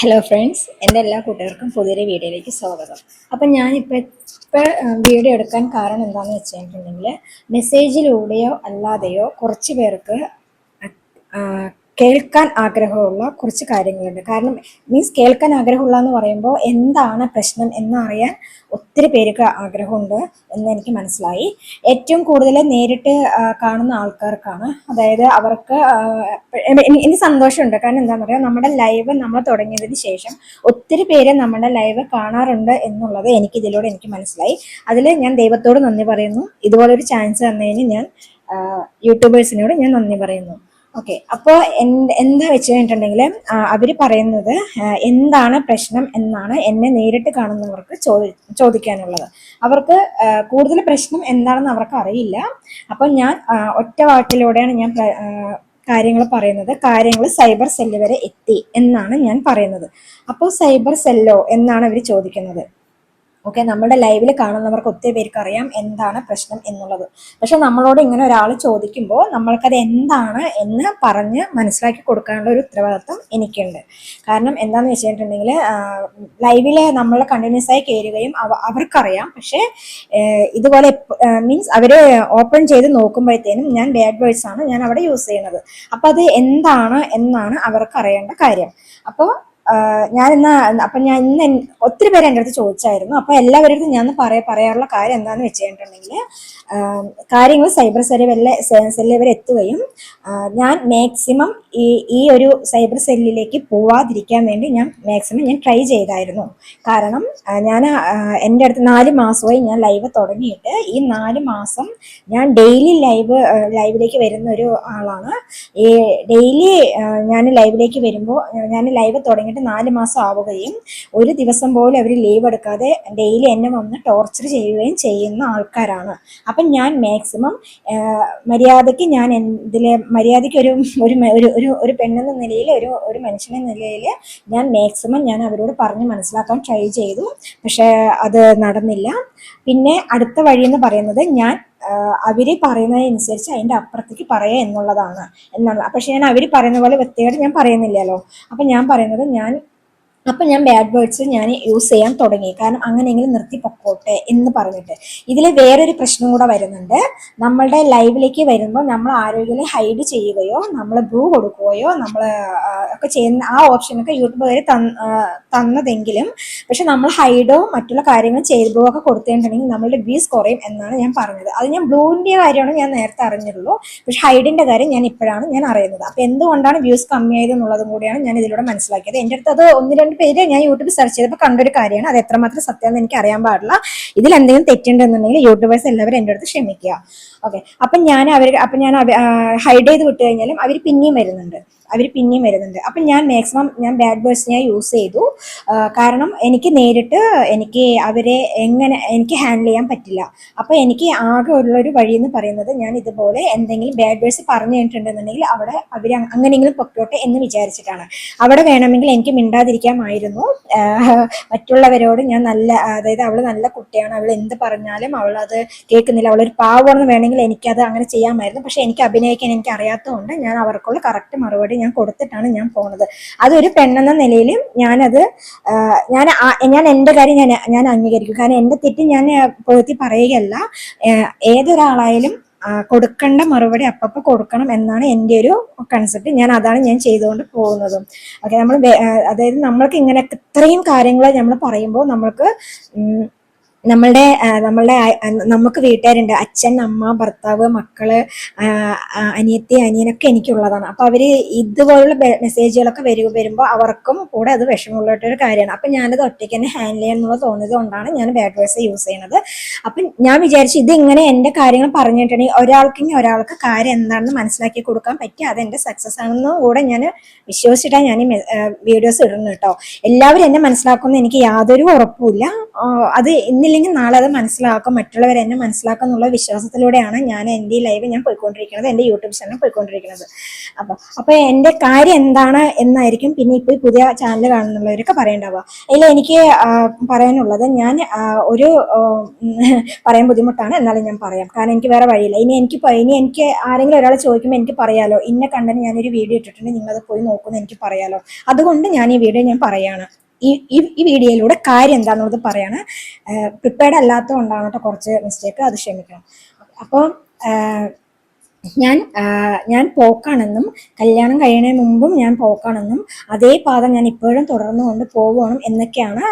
Hello friends എന്റെ എല്ലാ കൂട്ടുകാർക്കും പുതിയൊരു വീഡിയോയിലേക്ക് സ്വാഗതം. അപ്പം ഞാനിപ്പോൾ ഇപ്പോൾ വീഡിയോ എടുക്കാൻ കാരണം എന്താണെന്ന് വെച്ച് കഴിഞ്ഞിട്ടുണ്ടെങ്കിൽ മെസ്സേജിലൂടെയോ അല്ലാതെയോ കുറച്ച് പേർക്ക് കേൾക്കാൻ ആഗ്രഹമുള്ള കുറച്ച് കാര്യങ്ങളുണ്ട്. കാരണം മീൻസ് കേൾക്കാൻ ആഗ്രഹമുള്ള എന്ന് പറയുമ്പോൾ എന്താണ് പ്രശ്നം എന്നറിയാൻ ഒത്തിരി പേർക്ക് ആഗ്രഹമുണ്ട് എന്ന് എനിക്ക് മനസ്സിലായി. ഏറ്റവും കൂടുതൽ നേരിട്ട് കാണുന്ന ആൾക്കാർക്കാണ്. അതായത് അവർക്ക് എനിക്ക് സന്തോഷമുണ്ട്. കാരണം എന്താണെന്ന് പറയുക നമ്മുടെ ലൈവ് നമ്മൾ തുടങ്ങിയതിന് ശേഷം ഒത്തിരി പേര് നമ്മുടെ ലൈവ് കാണാറുണ്ട് എന്നുള്ളത് എനിക്ക് ഇതിലൂടെ എനിക്ക് മനസ്സിലായി. അതിൽ ഞാൻ ദൈവത്തോട് നന്ദി പറയുന്നു. ഇതുപോലൊരു ചാൻസ് തന്നതിന് ഞാൻ യൂട്യൂബേഴ്സിനോട് ഞാൻ നന്ദി പറയുന്നു. ഓക്കെ അപ്പോൾ എന്താ വെച്ച് കഴിഞ്ഞിട്ടുണ്ടെങ്കിൽ അവർ പറയുന്നത് എന്താണ് പ്രശ്നം എന്നാണ് എന്നെ നേരിട്ട് കാണുന്നവർക്ക് ചോദി ചോദിക്കാനുള്ളത്. അവർക്ക് കൂടുതൽ പ്രശ്നം എന്താണെന്ന് അവർക്ക് അറിയില്ല. അപ്പോൾ ഞാൻ ഒറ്റ വാക്കിലൂടെയാണ് ഞാൻ കാര്യങ്ങൾ പറയുന്നത്. കാര്യങ്ങൾ സൈബർ സെല്ല് വരെ എത്തി എന്നാണ് ഞാൻ പറയുന്നത്. അപ്പോൾ സൈബർ സെല്ലോ എന്നാണ് അവർ ചോദിക്കുന്നത്. ഓക്കെ നമ്മുടെ ലൈവിൽ കാണുന്നവർക്ക് ഒത്തിരി പേർക്ക് അറിയാം എന്താണ് പ്രശ്നം എന്നുള്ളത്. പക്ഷെ നമ്മളോട് ഇങ്ങനെ ഒരാൾ ചോദിക്കുമ്പോൾ നമ്മൾക്കത് എന്താണ് എന്ന് പറഞ്ഞ് മനസ്സിലാക്കി കൊടുക്കാനുള്ള ഒരു ഉത്തരവാദിത്വം എനിക്കുണ്ട്. കാരണം എന്താണെന്ന് വെച്ചിട്ടുണ്ടെങ്കിൽ ലൈവിൽ നമ്മൾ കണ്ടിന്യൂസ് ആയി കയറുകയും അവ അവർക്കറിയാം. പക്ഷേ ഇതുപോലെ മീൻസ് അവർ ഓപ്പൺ ചെയ്ത് നോക്കുമ്പോഴത്തേനും ഞാൻ ബാഡ് വേർഡ്സ് ആണ് ഞാൻ അവിടെ യൂസ് ചെയ്യുന്നത്. അപ്പോൾ അത് എന്താണ് എന്നാണ് അവർക്ക് അറിയേണ്ട കാര്യം. അപ്പോൾ ഞാൻ ഇന്ന് അപ്പൊ ഞാൻ ഇന്ന് ഒത്തിരി പേര് എന്റെ അടുത്ത് ചോദിച്ചായിരുന്നു. അപ്പൊ എല്ലാവരുടെ അടുത്തും ഞാൻ പറയാ പറയാറുള്ള കാര്യം എന്താണെന്ന് വെച്ച് കഴിഞ്ഞിട്ടുണ്ടെങ്കിൽ കാര്യങ്ങൾ സൈബർ സെല്ലിലെ സെല്ലിൽ സെല്ല് വരെ എത്തുകയും ഞാൻ മാക്സിമം ഈ ഈ ഒരു സൈബർ സെല്ലിലേക്ക് പോവാതിരിക്കാൻ വേണ്ടി ഞാൻ മാക്സിമം ഞാൻ ട്രൈ ചെയ്തായിരുന്നു. കാരണം ഞാൻ എന്റെ അടുത്ത് നാല് മാസമായി ഞാൻ ലൈവ് തുടങ്ങിയിട്ട് ഈ നാല് മാസം ഞാൻ ഡെയിലി ലൈവ് ലൈവിലേക്ക് വരുന്ന ഒരു ആളാണ്. ഈ ഡെയിലി ഞാൻ ലൈവിലേക്ക് വരുമ്പോൾ ഞാൻ ലൈവ് തുടങ്ങിയിട്ട് നാല് മാസം ആവുകയും ഒരു ദിവസം പോലും അവർ ലീവ് എടുക്കാതെ ഡെയിലി എന്നെ വന്ന് ടോർച്ചർ ചെയ്യുകയും ചെയ്യുന്ന ആൾക്കാരാണ്. അപ്പം ഞാൻ മാക്സിമം മര്യാദയ്ക്ക് ഞാൻ ഇതിലെ മര്യാദയ്ക്ക് ഒരു ഒരു ഒരു ഒരു പെണ്ണെന്ന നിലയിൽ ഒരു ഒരു മനുഷ്യനെന്ന നിലയിൽ ഞാൻ മാക്സിമം ഞാൻ അവരോട് പറഞ്ഞ് മനസ്സിലാക്കാൻ ട്രൈ ചെയ്തു. പക്ഷേ അത് നടന്നില്ല. പിന്നെ അടുത്ത വഴി എന്ന് പറയുന്നത് ഞാൻ ആഹ് പറയുന്നതിനനുസരിച്ച് അതിന്റെ അപ്പുറത്തേക്ക് പറയുക എന്നുള്ളതാണ് എന്നാണ്. പക്ഷെ ഞാൻ അവർ പറയുന്ന പോലെ വ്യക്തിയായിട്ട് ഞാൻ പറയുന്നില്ലല്ലോ. അപ്പം ഞാൻ പറയുന്നത് ഞാൻ അപ്പൊ ഞാൻ ബാഡ് വേർഡ്സ് ഞാൻ യൂസ് ചെയ്യാൻ തുടങ്ങി. കാരണം അങ്ങനെയെങ്കിലും നിർത്തി പൊക്കോട്ടെ എന്ന് പറഞ്ഞിട്ട്. ഇതിൽ വേറൊരു പ്രശ്നം കൂടെ വരുന്നുണ്ട്. നമ്മളുടെ ലൈവിലേക്ക് വരുമ്പോൾ നമ്മൾ ആരോഗ്യം ഹൈഡ് ചെയ്യുകയോ നമ്മൾ ബ്രൂ കൊടുക്കുകയോ നമ്മൾ ഒക്കെ ചെയ്യുന്ന ആ ഓപ്ഷനൊക്കെ യൂട്യൂബ് വരെ തന്നതെങ്കിലും പക്ഷെ നമ്മൾ ഹൈഡോ മറ്റുള്ള കാര്യങ്ങൾ ചെയ്തോ ഒക്കെ കൊടുത്തിട്ടുണ്ടെങ്കിൽ നമ്മളുടെ വ്യൂസ് കുറയും എന്നാണ് ഞാൻ പറഞ്ഞത്. അത് ഞാൻ ബ്ലൂവിന്റെ കാര്യമാണ് ഞാൻ നേരത്തെ അറിഞ്ഞിട്ടുള്ളൂ. പക്ഷെ ഹൈഡിന്റെ കാര്യം ഞാൻ ഇപ്പോഴാണ് ഞാൻ അറിയുന്നത്. അപ്പൊ എന്തുകൊണ്ടാണ് വ്യൂസ് കമ്മിയായത് എന്നുള്ളതും കൂടിയാണ് ഞാൻ ഇതിലൂടെ മനസ്സിലാക്കിയത്. എന്റെ അടുത്ത് അത് ഒന്ന് പേര് ഞാൻ യൂട്യൂബിൽ സെർച്ച് ചെയ്തപ്പോൾ കണ്ടൊരു കാര്യമാണ്. അത് എത്രമാത്രം സത്യമെന്ന് എനിക്ക് അറിയാൻ പാടില്ല. ഇതിൽ എന്തെങ്കിലും തെറ്റുണ്ടെന്നുണ്ടെങ്കിൽ യൂട്യൂബേഴ്സ് എല്ലാവരും എന്റെ അടുത്ത് ക്ഷമിക്കുക. ഓക്കെ അപ്പം ഞാൻ അവർ അപ്പം ഞാൻ ഹൈഡ് ചെയ്ത് വിട്ടു കഴിഞ്ഞാലും അവർ പിന്നെയും വരുന്നുണ്ട്. അവർ പിന്നെയും വരുന്നുണ്ട്. അപ്പം ഞാൻ മാക്സിമം ഞാൻ ബാഡ് വേർഡ്സ് ഞാൻ യൂസ് ചെയ്തു. കാരണം എനിക്ക് നേരിട്ട് എനിക്ക് അവരെ എങ്ങനെ എനിക്ക് ഹാൻഡിൽ ചെയ്യാൻ പറ്റില്ല. അപ്പോൾ എനിക്ക് ആകെ ഉള്ളൊരു വഴി എന്ന് പറയുന്നത് ഞാൻ ഇതുപോലെ എന്തെങ്കിലും ബാഡ് വേർഡ്സ് പറഞ്ഞു കഴിഞ്ഞിട്ടുണ്ടെന്നുണ്ടെങ്കിൽ അവിടെ അവർ അങ്ങനെയെങ്കിലും പൊക്കോട്ടെ എന്ന് വിചാരിച്ചിട്ടാണ്. അവിടെ വേണമെങ്കിൽ എനിക്ക് മിണ്ടാതിരിക്കാമായിരുന്നു. മറ്റുള്ളവരോട് ഞാൻ നല്ല അതായത് അവൾ നല്ല കുട്ടിയാണ്. അവൾ എന്ത് പറഞ്ഞാലും അവൾ അത് കേൾക്കുന്നില്ല. അവളൊരു പാവമാണെന്ന് വേണമെങ്കിൽ എനിക്കത് അങ്ങനെ ചെയ്യാമായിരുന്നു. പക്ഷേ എനിക്ക് അഭിനയിക്കാൻ എനിക്ക് അറിയാത്തതുകൊണ്ട് ഞാൻ അവർക്കുള്ള കറക്റ്റ് മറുപടി ഞാൻ കൊടുത്തിട്ടാണ് ഞാൻ പോണത്. അതൊരു പെണ്ണെന്ന നിലയിൽ ഞാനത് ഞാൻ ഞാൻ എന്റെ കാര്യം ഞാൻ ഞാൻ അംഗീകരിക്കും. കാരണം എന്റെ തെറ്റ് ഞാൻ പുകഴ്ത്തി പറയുകയല്ല. ഏതൊരാളായാലും കൊടുക്കേണ്ട മറുപടി അപ്പപ്പോൾ കൊടുക്കണം എന്നാണ് എന്റെ ഒരു കൺസെപ്റ്റ് ഞാൻ അതാണ് ഞാൻ ചെയ്തുകൊണ്ട് പോകുന്നതും. ഓക്കെ നമ്മൾ അതായത് നമ്മൾക്ക് ഇങ്ങനെ ഇത്രയും കാര്യങ്ങൾ നമ്മൾ പറയുമ്പോൾ നമ്മൾക്ക് നമ്മളുടെ നമ്മളുടെ നമുക്ക് വീട്ടുകാരുണ്ട്. അച്ഛൻ അമ്മ ഭർത്താവ് മക്കൾ അനിയത്തി അനിയനൊക്കെ എനിക്കുള്ളതാണ്. അപ്പൊ അവർ ഇതുപോലുള്ള മെസ്സേജുകളൊക്കെ വരു വരുമ്പോൾ അവർക്കും കൂടെ അത് വിഷമമുള്ളൊരു കാര്യമാണ്. അപ്പൊ ഞാനത് ഒറ്റയ്ക്ക് തന്നെ ഹാൻഡിൽ ചെയ്യാനുള്ള തോന്നിയത് കൊണ്ടാണ് ഞാൻ ബാഡ് വേഴ്സ് യൂസ് ചെയ്യുന്നത് അപ്പൊ ഞാൻ വിചാരിച്ചു ഇത് ഇങ്ങനെ എന്റെ കാര്യങ്ങൾ പറഞ്ഞിട്ടുണ്ടെങ്കിൽ ഒരാൾക്കെങ്കിൽ ഒരാൾക്ക് കാര്യം എന്താണെന്ന് മനസ്സിലാക്കി കൊടുക്കാൻ പറ്റി അത് എന്റെ സക്സസ് ആണെന്നും കൂടെ ഞാൻ വിശ്വസിച്ചിട്ടാണ് ഞാൻ ഈ വീഡിയോസ് ഇടുന്നു കേട്ടോ. എല്ലാവരും എന്നെ മനസ്സിലാക്കുമെന്ന് എനിക്ക് യാതൊരു ഉറപ്പുമില്ല. അത് ഇന്ന് ഇന്നില്ലെങ്കിൽ നാളെ അത് മനസ്സിലാക്കും മറ്റുള്ളവർ എന്നെ മനസ്സിലാക്കും എന്നുള്ള വിശ്വാസത്തിലൂടെയാണ് ഞാൻ എന്റെ ഈ ലൈവ് ഞാൻ പോയിക്കൊണ്ടിരിക്കുന്നത് എന്റെ യൂട്യൂബ് ചാനൽ പോയിക്കൊണ്ടിരിക്കുന്നത്. അപ്പോൾ അപ്പോൾ എന്റെ കാര്യം എന്താണ് എന്നായിരിക്കും പിന്നെ ഇപ്പോൾ പുതിയ ചാനൽ കാണുന്നുള്ളവരൊക്കെ പറയേണ്ടാവുക. അതിൽ എനിക്ക് പറയാനുള്ളത് ഞാൻ ഒരു പറയാൻ ബുദ്ധിമുട്ടാണ് എന്നാലും ഞാൻ പറയാം. കാരണം എനിക്ക് വേറെ വഴിയില്ല. ഇനി എനിക്ക് ഇനി എനിക്ക് ആരെങ്കിലും ഒരാൾ ചോദിക്കുമ്പോൾ എനിക്ക് പറയാലോ. ഇന്ന കണ്ടന്റ് ഞാനൊരു വീഡിയോ ഇട്ടിട്ടുണ്ട് നിങ്ങളത് പോയി നോക്കുമെന്ന് എനിക്ക് പറയാലോ. അതുകൊണ്ട് ഞാൻ ഈ വീഡിയോ ഞാൻ പറയാണ്. ഈ ഈ വീഡിയോയിലൂടെ കാര്യം എന്താണെന്നുള്ളത് പറയാണ്. പ്രിപ്പയർഡ് അല്ലാത്തത് കൊണ്ടാണ് കേട്ടോ കുറച്ച് മിസ്റ്റേക്ക് അത് ക്ഷമിക്കണം. അപ്പോൾ ഞാൻ ഞാൻ പോക്കാണെന്നും കല്യാണം കഴിയുന്നതിന് മുമ്പും ഞാൻ പോക്കാണെന്നും അതേ പാത ഞാൻ ഇപ്പോഴും തുടർന്നുകൊണ്ട് പോകണം എന്നൊക്കെയാണ്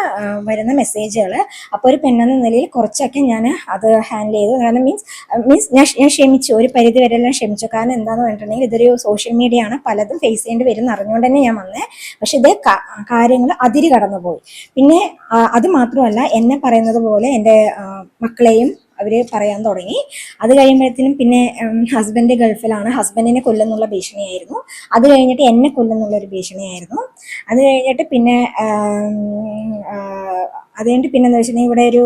വരുന്ന മെസ്സേജുകൾ അപ്പോൾ ഒരു പെണ്ണെന്ന നിലയിൽ കുറച്ചൊക്കെ ഞാൻ അത് ഹാൻഡിൽ ചെയ്തു. കാരണം മീൻസ് മീൻസ് ഞാൻ ഞാൻ ക്ഷമിച്ചു. ഒരു പരിധി വരെ എല്ലാം ക്ഷമിച്ചു. കാരണം എന്താണെന്ന് പറഞ്ഞിട്ടുണ്ടെങ്കിൽ ഇതൊരു സോഷ്യൽ മീഡിയ ആണ്. പലതും ഫേസ് ചെയ്യേണ്ടി വരും അറിഞ്ഞുകൊണ്ട് തന്നെ ഞാൻ വന്നേ. പക്ഷെ ഇതേ കാര്യങ്ങൾ അതിരി കടന്നുപോയി. പിന്നെ അത് മാത്രമല്ല എന്നെ പറയുന്നത് പോലെ എന്റെ മക്കളെയും അവർ പറയാൻ തുടങ്ങി. അത് കഴിയുമ്പോഴത്തേനും പിന്നെ ഹസ്ബൻഡ് ഗൾഫിലാണ്. ഹസ്ബൻഡിനെ കൊല്ലുന്നുള്ള ഭീഷണിയായിരുന്നു. അത് കഴിഞ്ഞിട്ട് എന്നെ കൊല്ലുന്നുള്ള ഒരു ഭീഷണിയായിരുന്നു. അത് കഴിഞ്ഞിട്ട് പിന്നെ ആം, ആ, അത് കഴിഞ്ഞിട്ട് പിന്നെ എന്താ വെച്ചിട്ടുണ്ടെങ്കിൽ ഇവിടെ ഒരു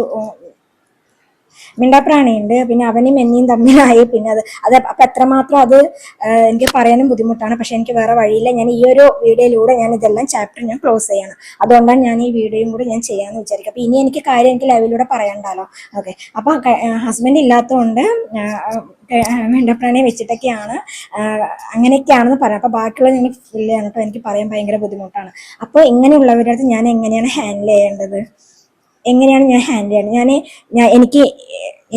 മിണ്ടാപ്രാണിയുണ്ട് പിന്നെ അവനും എന്നെയും തമ്മിലായി. പിന്നെ അത് അത് അപ്പം എത്രമാത്രം അത് എനിക്ക് പറയാനും ബുദ്ധിമുട്ടാണ്. പക്ഷെ എനിക്ക് വേറെ വഴിയില്ല. ഞാൻ ഈ ഒരു വീഡിയോയിലൂടെ ഞാൻ ഇതെല്ലാം ചാപ്റ്റർ ഞാൻ ക്ലോസ് ചെയ്യണം. അതുകൊണ്ടാണ് ഞാൻ ഈ വീഡിയോയും കൂടി ഞാൻ ചെയ്യാമെന്ന് വിചാരിക്കും അപ്പം ഇനി എനിക്ക് കാര്യം എനിക്ക് ലൈവിലൂടെ പറയണ്ടല്ലോ ഓക്കെ അപ്പം ഹസ്ബൻഡ് ഇല്ലാത്തതുകൊണ്ട് മിണ്ടപ്രാണിയെ വെച്ചിട്ടൊക്കെയാണ് അങ്ങനെയൊക്കെയാണെന്ന് പറയാം. അപ്പോൾ ബാക്കിയുള്ള ഞങ്ങൾ ഫില്ലാണ് ചെയ്യണം എനിക്ക് പറയാൻ ഭയങ്കര ബുദ്ധിമുട്ടാണ്. അപ്പോൾ ഇങ്ങനെയുള്ളവരുടെ അടുത്ത് ഞാൻ എങ്ങനെയാണ് ഹാൻഡിൽ ചെയ്യേണ്ടത്? എങ്ങനെയാണ് ഞാൻ ഹാൻഡിൽ ചെയ്യുന്നത് ഞാൻ ഞാൻ എനിക്ക്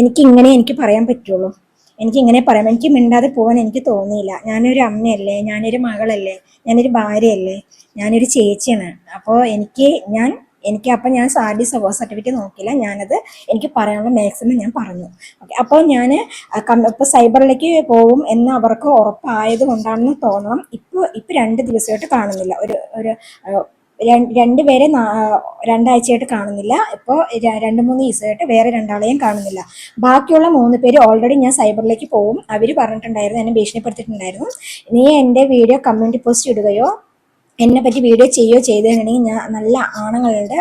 എനിക്ക് ഇങ്ങനെ എനിക്ക് പറയാൻ പറ്റുള്ളൂ. എനിക്ക് ഇങ്ങനെ പറയാം എനിക്ക് മിണ്ടാതെ പോകാൻ എനിക്ക് തോന്നിയില്ല. ഞാനൊരു അമ്മയല്ലേ? ഞാനൊരു മകളല്ലേ? ഞാനൊരു ഭാര്യയല്ലേ? ഞാനൊരു ചേച്ചിയാണ്. അപ്പോൾ എനിക്ക് ഞാൻ എനിക്ക് അപ്പം ഞാൻ സാരി സവോ സർട്ടിഫിക്കറ്റ് നോക്കില്ല ഞാനത് എനിക്ക് പറയാനുള്ള മാക്സിമം ഞാൻ പറഞ്ഞു. ഓക്കെ അപ്പോൾ ഞാൻ ഇപ്പോൾ സൈബറിലേക്ക് പോകും എന്ന് അവർക്ക് ഉറപ്പായത് കൊണ്ടാണെന്ന് തോന്നണം. ഇപ്പോൾ ഇപ്പോൾ രണ്ട് ദിവസമായിട്ട് കാണുന്നില്ല. ഒരു ഒരു രണ്ടുപേരെ രണ്ടാഴ്ചയായിട്ട് കാണുന്നില്ല. ഇപ്പോൾ രണ്ട് മൂന്ന് ദിവസമായിട്ട് വേറെ രണ്ടാളെയും കാണുന്നില്ല. ബാക്കിയുള്ള മൂന്ന് പേര് ഓൾറെഡി ഞാൻ സൈബറിലേക്ക് പോകും. അവർ പറഞ്ഞിട്ടുണ്ടായിരുന്നു എന്നെ ഭീഷണിപ്പെടുത്തിയിട്ടുണ്ടായിരുന്നു. നീ എന്റെ വീഡിയോ കമ്മ്യൂണിറ്റി പോസ്റ്റ് ഇടുകയോ എന്നെ പറ്റി വീഡിയോ ചെയ്യുകയോ ചെയ്തിട്ടുണ്ടെങ്കിൽ ഞാൻ നല്ല ആണുങ്ങളുടെ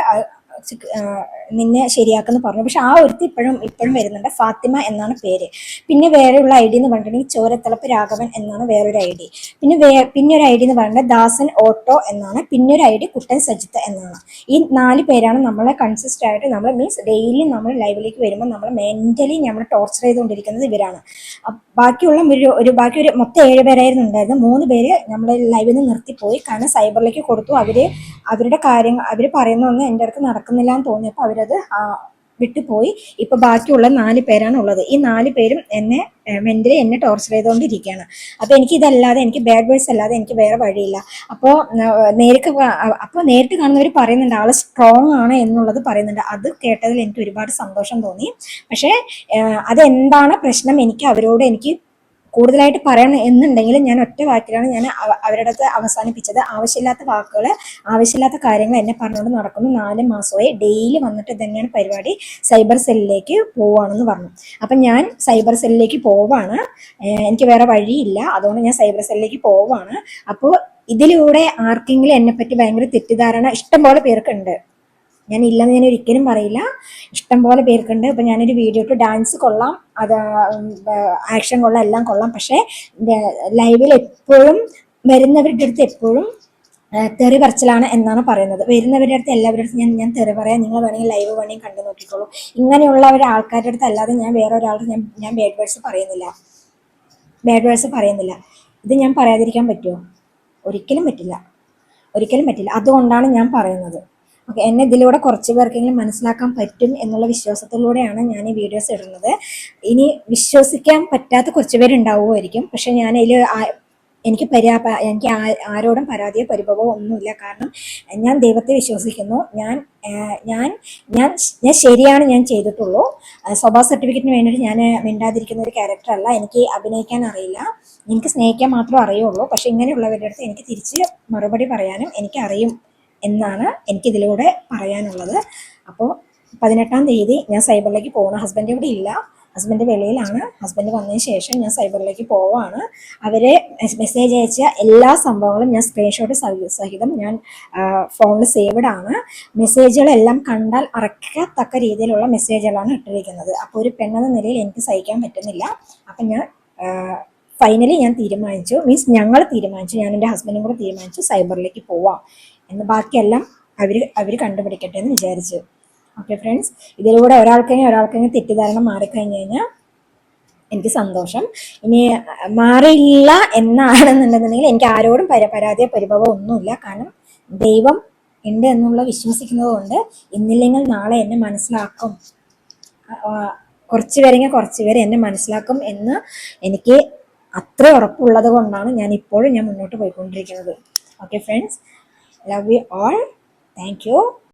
നിന്നെ ശരിയാക്കുന്നു പറഞ്ഞു. പക്ഷെ ആ ഒരുത്തി ഇപ്പോഴും ഇപ്പോഴും വരുന്നുണ്ട്. ഫാത്തിമ എന്നാണ് പേര്. പിന്നെ വേറെയുള്ള ഐ ഡി എന്ന് പറഞ്ഞിട്ടുണ്ടെങ്കിൽ ചോരത്തിളപ്പ് രാഘവൻ എന്നാണ് വേറൊരു ഐ ഡി. പിന്നെ വേ പിന്നെ ഒരു ഐ ഡി എന്ന് പറയുന്നത് ദാസൻ ഓട്ടോ എന്നാണ്. പിന്നെ ഒരു ഐ ഡി കുട്ടൻ സജിത്ത് എന്നാണ്. ഈ നാല് പേരാണ് നമ്മളെ കൺസിസ്റ്റ് ആയിട്ട് നമ്മൾ മീൻസ് ഡെയിലി നമ്മൾ ലൈവിലേക്ക് വരുമ്പോൾ നമ്മൾ മെന്റലി നമ്മൾ ടോർച്ചർ ചെയ്തുകൊണ്ടിരിക്കുന്നത് ഇവരാണ്. ബാക്കിയുള്ള ഒരു ഒരു ബാക്കി ഒരു മൊത്തം ഏഴ് പേരായിരുന്നു ഉണ്ടായിരുന്നത്. മൂന്ന് പേര് നമ്മൾ ലൈവിൽ നിന്ന് നിർത്തിപ്പോയി. കാരണം സൈബറിലേക്ക് കൊടുത്തു. അവർ അവരുടെ കാര്യങ്ങൾ അവർ പറയുന്നതൊന്നും എന്റെ അടുത്ത് നടക്കുന്നില്ല എന്ന് തോന്നിയപ്പോൾ അവരത് വിട്ടുപോയി. ഇപ്പൊ ബാക്കിയുള്ള നാല് പേരാണ് ഉള്ളത്. ഈ നാല് പേരും എന്നെ മെന്റലി എന്നെ ടോർച്ചർ ചെയ്തുകൊണ്ടിരിക്കുകയാണ്. അപ്പൊ എനിക്ക് ഇതല്ലാതെ എനിക്ക് ബാഡ് വേർഡ്സ് അല്ലാതെ എനിക്ക് വേറെ വഴിയില്ല. അപ്പോൾ നേരിട്ട് അപ്പോൾ നേരിട്ട് കാണുന്നവർ പറയുന്നുണ്ട് ആൾ സ്ട്രോങ് ആണ് എന്നുള്ളത് പറയുന്നുണ്ട്. അത് കേട്ടതിൽ എനിക്ക് ഒരുപാട് സന്തോഷം തോന്നി. പക്ഷേ അതെന്താണ് പ്രശ്നം? എനിക്ക് അവരോട് എനിക്ക് കൂടുതലായിട്ട് പറയണം എന്നുണ്ടെങ്കിൽ ഞാൻ ഒറ്റ വാക്കിലാണ് ഞാൻ അവ- അവരുടെ അടുത്ത് അവസാനിപ്പിച്ചത്. ആവശ്യമില്ലാത്ത വാക്കുകൾ ആവശ്യമില്ലാത്ത കാര്യങ്ങൾ എന്നെ പറഞ്ഞുകൊണ്ട് നടക്കുന്നു. നാല് മാസമായി ഡെയിലി വന്നിട്ട് തന്നെയാണ് പരിപാടി. സൈബർ സെല്ലിലേക്ക് പോവാണെന്ന് പറഞ്ഞു. അപ്പം ഞാൻ സൈബർ സെല്ലിലേക്ക് പോവാണ്. എനിക്ക് വേറെ വഴിയില്ല. അതുകൊണ്ട് ഞാൻ സൈബർ സെല്ലിലേക്ക് പോവാണ്. അപ്പോൾ ഇതിലൂടെ ആർക്കെങ്കിലും എന്നെപ്പറ്റി ഭയങ്കര തെറ്റിദ്ധാരണ ഇഷ്ടംപോലെ പേർക്കുണ്ട്. ഞാൻ ഇല്ലെന്ന് ഞാൻ ഒരിക്കലും പറയില്ല. ഇഷ്ടംപോലെ പേർക്കുണ്ട്. ഇപ്പം ഞാനൊരു വീഡിയോ ഇട്ട് ഡാൻസ് കൊള്ളാം. അത് ആക്ഷൻ കൊള്ളാം എല്ലാം കൊള്ളാം. പക്ഷേ ലൈവിൽ എപ്പോഴും വരുന്നവരുടെ അടുത്ത് എപ്പോഴും തെറി പറച്ചിലാണ് എന്നാണ് പറയുന്നത്. വരുന്നവരുടെ അടുത്ത് എല്ലാവരുടെ അടുത്ത് ഞാൻ ഞാൻ തെറി പറയാം. നിങ്ങൾ വേണമെങ്കിൽ ലൈവ് വേണമെങ്കിൽ കണ്ടു നോക്കിക്കോളൂ. ഇങ്ങനെയുള്ള ഒരു ആൾക്കാരുടെ അടുത്ത് അല്ലാതെ ഞാൻ വേറെ ഒരാളുടെ ഞാൻ ഞാൻ ബാഡ് വേർഡ്സ് പറയുന്നില്ല. ബാഡ് വേർഡ്സ് പറയുന്നില്ല. ഇത് ഞാൻ പറയാതിരിക്കാൻ പറ്റുമോ ഒരിക്കലും പറ്റില്ല. ഒരിക്കലും പറ്റില്ല. അതുകൊണ്ടാണ് ഞാൻ പറയുന്നത്. ഓക്കെ എന്നെ ഇതിലൂടെ കുറച്ച് പേർക്കെങ്കിലും മനസ്സിലാക്കാൻ പറ്റും എന്നുള്ള വിശ്വാസത്തിലൂടെയാണ് ഞാൻ ഈ വീഡിയോസ് ഇടുന്നത്. ഇനി വിശ്വസിക്കാൻ പറ്റാത്ത കുറച്ച് പേരുണ്ടാവുമായിരിക്കും. പക്ഷെ ഞാൻ അതിൽ എനിക്ക് പരാ എനിക്ക് ആരോടും പരാതിയോ പരിഭവമോ ഒന്നുമില്ല. കാരണം ഞാൻ ദൈവത്തെ വിശ്വസിക്കുന്നു. ഞാൻ ഞാൻ ഞാൻ ഞാൻ ശരിയാണ് ഞാൻ ചെയ്തിട്ടുള്ളൂ. സ്വഭാവ സർട്ടിഫിക്കറ്റിന് വേണ്ടിയിട്ട് ഞാൻ മിണ്ടാതിരിക്കുന്ന ഒരു ക്യാരക്ടറല്ല എനിക്ക് അഭിനയിക്കാൻ അറിയില്ല. എനിക്ക് സ്നേഹിക്കാൻ മാത്രമേ അറിയുള്ളൂ. പക്ഷെ ഇങ്ങനെയുള്ളവരുടെ അടുത്ത് എനിക്ക് തിരിച്ച് മറുപടി പറയാനും എനിക്ക് അറിയും. എന്നാണ് എനിക്ക് ഇതിലൂടെ പറയാനുള്ളത്. അപ്പോൾ പതിനെട്ടാം തീയതി ഞാൻ സൈബറിലേക്ക് പോകണം ഹസ്ബൻഡ് ഇവിടെ ഇല്ല. ഹസ്ബൻഡ് വെളിയിലാണ്. ഹസ്ബൻഡ് വന്നതിന് ശേഷം ഞാൻ സൈബറിലേക്ക് പോവാണ്. അവരെ മെസ്സേജ് അയച്ച എല്ലാ സംഭവങ്ങളും ഞാൻ സ്ക്രീൻഷോട്ട് സഹിതം ഞാൻ ഫോണിൽ സേവ്ഡ് ആണ്. മെസ്സേജുകളെല്ലാം കണ്ടാൽ അറക്കത്തക്ക രീതിയിലുള്ള മെസ്സേജുകളാണ് ഇട്ടിരിക്കുന്നത്. അപ്പോൾ ഒരു പെണ്ണെന്ന നിലയിൽ എനിക്ക് സഹിക്കാൻ പറ്റുന്നില്ല. അപ്പം ഞാൻ ഫൈനലി ഞാൻ തീരുമാനിച്ചു. മീൻസ് ഞങ്ങൾ തീരുമാനിച്ചു. ഞാൻ എന്റെ ഹസ്ബൻഡും കൂടെ തീരുമാനിച്ചു സൈബറിലേക്ക് പോവാം. എന്ന് ബാക്കിയെല്ലാം അവർ അവർ കണ്ടുപിടിക്കട്ടെ എന്ന് വിചാരിച്ചു. ഓക്കെ ഫ്രണ്ട്സ് ഇതിലൂടെ ഒരാൾക്കെങ്കിലും ഒരാൾക്കെങ്കിലും തെറ്റിദ്ധാരണ മാറിക്കഴിഞ്ഞ് കഴിഞ്ഞാൽ എനിക്ക് സന്തോഷം. ഇനി മാറിയില്ല എന്നാണെന്നുണ്ടെന്നുണ്ടെങ്കിൽ എനിക്ക് ആരോടും പര പരാതിയോ പരിഭവം ഒന്നുമില്ല. കാരണം ദൈവം ഉണ്ട് എന്നുള്ള വിശ്വസിക്കുന്നത് കൊണ്ട് ഇന്നില്ലെങ്കിൽ നാളെ എന്നെ മനസ്സിലാക്കും. കുറച്ച് പേരെങ്കിൽ കുറച്ച് പേര് എന്നെ മനസ്സിലാക്കും എന്ന് എനിക്ക് അത്ര ഉറപ്പുള്ളത് കൊണ്ടാണ് ഞാൻ ഇപ്പോഴും ഞാൻ മുന്നോട്ട് പോയിക്കൊണ്ടിരിക്കുന്നത്. Okay friends love you all thank you